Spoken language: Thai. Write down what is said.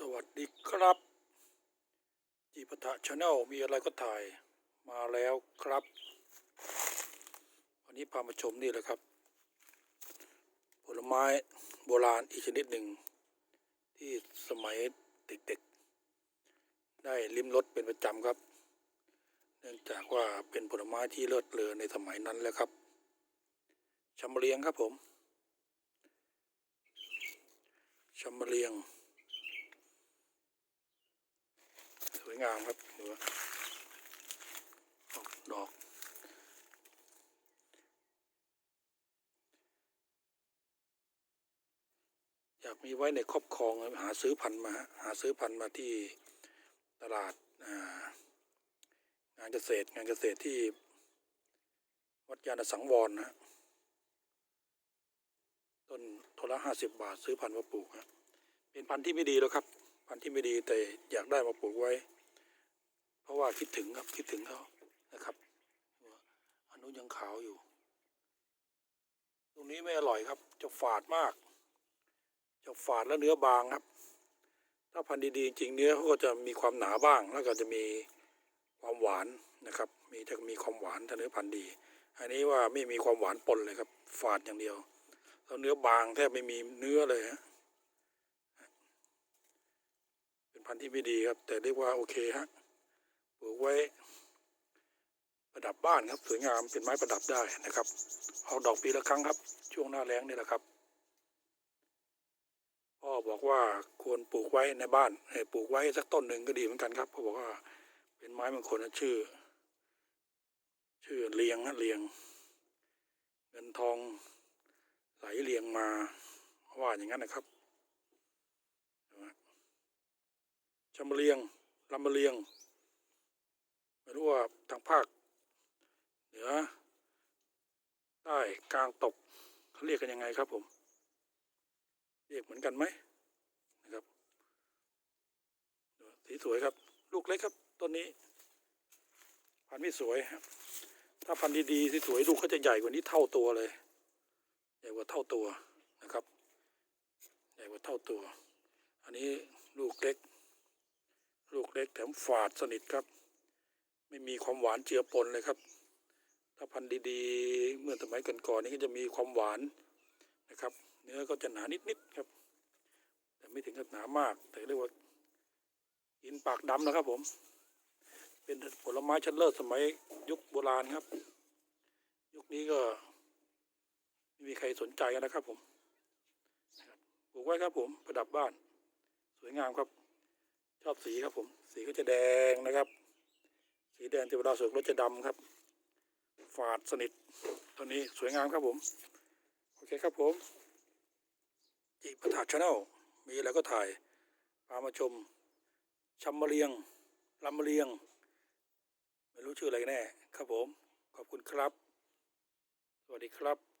สวัสดีครับ จีปทะชาแนลมีอะไรก็ถ่ายมาแล้วครับ วันนี้พามาชมนี่แหละครับ ผลไม้โบราณอีกชนิดหนึ่ง ที่สมัยเด็กๆ ได้ลิ้มรสเป็นประจำครับ เนื่องจากว่าเป็นผลไม้ที่เลิศเลอในสมัยนั้นแล้วครับชำเลียงครับผมชำเลียง ส วยงามครับดูว่าออกดอก อยากมีไว้ในครอบครอง หาซื้อพันธุ์มา หาซื้อพันธุ์มาที่ตลาดงานเกษตรงานเกษตรที่วัดยานสังวรนะต้นต้นละห้าสิบบาทซื้อพันธุ์มาปลูกฮะเป็นพันธุ์ที่ไม่ดีแล้วครับ พันธุ์ที่ไม่ดีแต่อยากได้มาปลูกไว้ ว่าคิดถึงครับคิดถึงเขานะครับอันนู้นยังขาวอยู่ ตรงนี้ไม่อร่อยครับ จะฝาดมาก จะฝาดและเนื้อบางครับ ถ้าพันธุ์ดีๆจริงเนื้อเขาก็จะมีความหนาบ้าง แล้วก็จะมีความหวานนะครับ มีจะมีความหวานถ้าเนื้อพันธุ์ดี อันนี้ว่าไม่มีความหวานปนเลยครับ ฝาดอย่างเดียวแล้วเนื้อบางแทบไม่มีเนื้อเลยฮะเป็นพันธุ์ที่ไม่ดีครับ แต่เรียกว่าโอเคฮะ ปลูกไว้ประดับบ้านครับสวยงามเป็นไม้ประดับได้นะครับออกดอกปีละครั้งครับ ช่วงหน้าแล้งนี่แหละครับพ่อบอกว่าควรปลูกไว้ในบ้านให้ปลูกไว้สักต้นหนึ่งก็ดีเหมือนกันครับพราะบอกว่าเป็นไม้มงคลนะชื่อ ชื่อเลียงฮะเลียง เงินทองไหลเลียงมาว่าอย่างนั้นนะครับชำเลียงลำเลียง ไม่รู้ว่าทางภาคเหนือใต้กลางตกเขาเรียกกันยังไงครับผม เรียกเหมือนกันไหมนะครับสีสวยครับ ลูกเล็กครับต้นนี้ พันธุ์ไม่สวยครับ ถ้าพันธุ์ดีๆที่สวยลูกเขาจะใหญ่กว่านี้เท่าตัวเลย ใหญ่กว่าเท่าตัวนะครับ ใหญ่กว่าเท่าตัว อันนี้ลูกเล็ก ลูกเล็กแถมฝาดสนิทครับ ไม่มีความหวานเจือปนเลยครับ ถ้าพันธุ์ดีๆ เมื่อสมัยก่อนๆนี่ก็จะมีความหวานนะครับ เนื้อก็จะหนานิดๆครับ แต่ไม่ถึงกับหนามาก แต่เรียกว่ากินปากดำนะครับผม เป็นผลไม้ชั้นเลิศสมัยยุคโบราณครับ ยุคนี้ก็ไม่มีใครสนใจกันนะครับผมปลูกไว้ครับผมประดับบ้าน สวยงามครับ ชอบสีครับผม สีก็จะแดงนะครับ สีแดงที่เวลาสุกรถจะดำครับ ฝาดสนิทตัวนี้สวยงามครับผม โอเคครับผมจิปถาชาแนลมีอะไรก็ถ่ายพามาชมชำมะเรียงลำมะเรียง ไม่รู้ชื่ออะไรแน่ ครับผม ขอบคุณครับ สวัสดีครับ